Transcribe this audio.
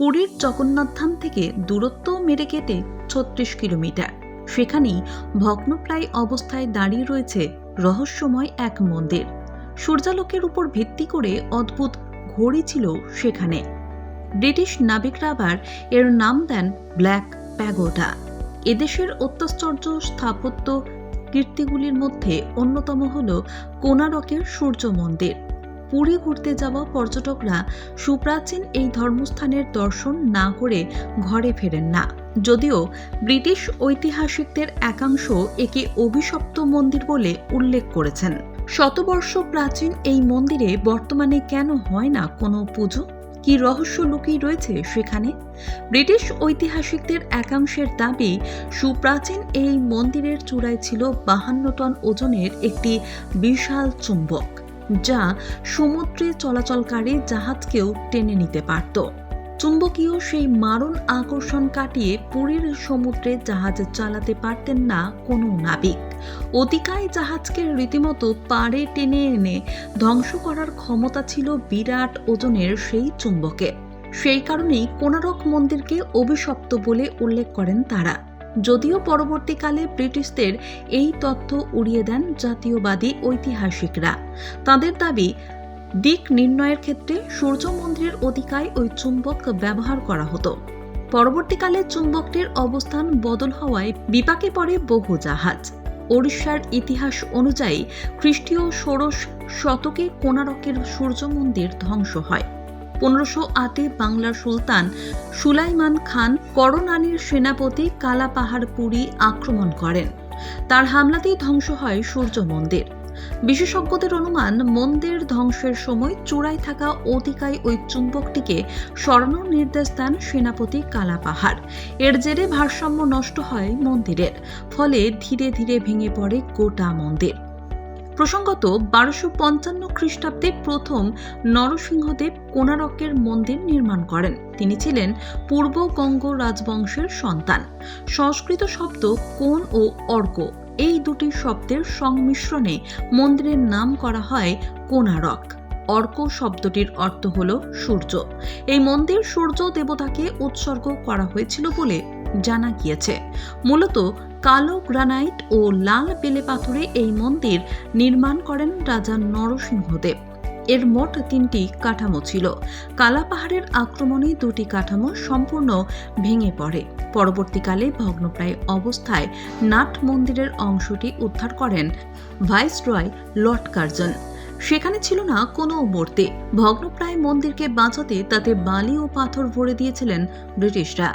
পুরীর জগন্নাথ ধাম থেকে দূরত্ব মেরে কেটে ছত্রিশ কিলোমিটার। সেখানেই ভগ্নপ্রায় অবস্থায় দাঁড়িয়ে রয়েছে রহস্যময় এক মন্দির। সূর্যালোকের উপর ভিত্তি করে অদ্ভুত ঘড়ি ছিল সেখানে। ব্রিটিশ নাবিকরা আবার এর নাম দেন ব্ল্যাক প্যাগোডা। এদেশের অত্যাশ্চর্য স্থাপত্য কীর্তিগুলির মধ্যে অন্যতম হল কোনারকের সূর্য মন্দির। পুরী ঘুরতে যাওয়া পর্যটকরা সুপ্রাচীন এই ধর্মস্থানের দর্শন না করে ঘরে ফেরেন না। যদিও ব্রিটিশ ঐতিহাসিকদের একাংশ একে অভিশপ্ত মন্দির বলে উল্লেখ করেছেন। শতবর্ষ প্রাচীন এই মন্দিরে বর্তমানে কেন হয় না কোনো পুজো? কি রহস্য লুকিয়ে রয়েছে সেখানে? ব্রিটিশ ঐতিহাসিকদের একাংশের দাবি, সুপ্রাচীন এই মন্দিরের চূড়ায় ছিল বাহান্ন টন ওজনের একটি বিশাল চুম্বক। যা সমুদ্রে চলাচলকারী জাহাজকেও টেনে নিতে পারত। চুম্বকীয় সেই মারণ আকর্ষণ কাটিয়ে পুরীর সমুদ্রে জাহাজ চালাতে পারতেন না কোনো নাবিক। অতিকায় জাহাজকে রীতিমতো পাড়ে টেনে এনে ধ্বংস করার ক্ষমতা ছিল বিরাট ওজনের সেই চুম্বকে। সেই কারণেই কোনারক মন্দিরকে অভিশপ্ত বলে উল্লেখ করেন তারা। যদিও পরবর্তীকালে ব্রিটিশদের এই তথ্য উড়িয়ে দেন জাতীয়বাদী ঐতিহাসিকরা। তাদের দাবি, দিক নির্ণয়ের ক্ষেত্রে সূর্য মন্দিরের অতিকায় ওই চুম্বক ব্যবহার করা হতো। পরবর্তীকালে চুম্বকটির অবস্থান বদল হওয়ায় বিপাকে পড়ে বহু জাহাজ। ওড়িশার ইতিহাস অনুযায়ী খ্রিস্টীয় ষোড়শ শতকে কোনারকের সূর্য মন্দির ধ্বংস হয়। পনেরোশো আটে বাংলার সুলতান সুলাইমান খান করনানির সেনাপতি কালাপাহাড় পুরী আক্রমণ করেন। তার হামলাতেই ধ্বংস হয় সূর্য মন্দির। বিশেষজ্ঞদের অনুমান, মন্দির ধ্বংসের সময় চূড়ায় থাকা অতিকায় ওই চুম্বকটিকে সরানোর নির্দেশ দেন সেনাপতি কালাপাহাড়। এর জেরে ভারসাম্য নষ্ট হয় মন্দিরের, ফলে ধীরে ধীরে ভেঙে পড়ে গোটা মন্দির। প্রসঙ্গত বারোশো পঞ্চান্ন খ্রিস্টাব্দে প্রথম নরসিংহদেব কোনারকের মন্দির নির্মাণ করেন। তিনি ছিলেন পূর্ব গঙ্গ রাজবংশের সন্তান। সংস্কৃত শব্দ কোন ও অর্ক এই দুটি শব্দের সংমিশ্রণে মন্দিরের নাম করা হয় কোনারক অর্ক শব্দটির অর্থ হল সূর্য। এই মন্দির সূর্য দেবতাকে উৎসর্গ করা হয়েছিল বলে জানা গিয়েছে। মূলত কালো গ্রানাইট ও লাল বেলে পাথরে এই মন্দির নির্মাণ করেন রাজা নরসিংহদেব। এর মোট তিনটি কাঠামো ছিল। কালা পাহাড়ের আক্রমণে দুটি কাঠামো সম্পূর্ণ ভেঙে পড়ে। পরবর্তীকালে ভগ্নপ্রায় অবস্থায় নাট মন্দিরের অংশটি উদ্ধার করেন ভাইসরয় লর্ড কার্জন। সেখানে ছিল না কোনো মূর্তি। ভগ্নপ্রায় মন্দিরকে বাঁচাতে তাতে বালি ও পাথর ভরে দিয়েছিলেন ব্রিটিশরা।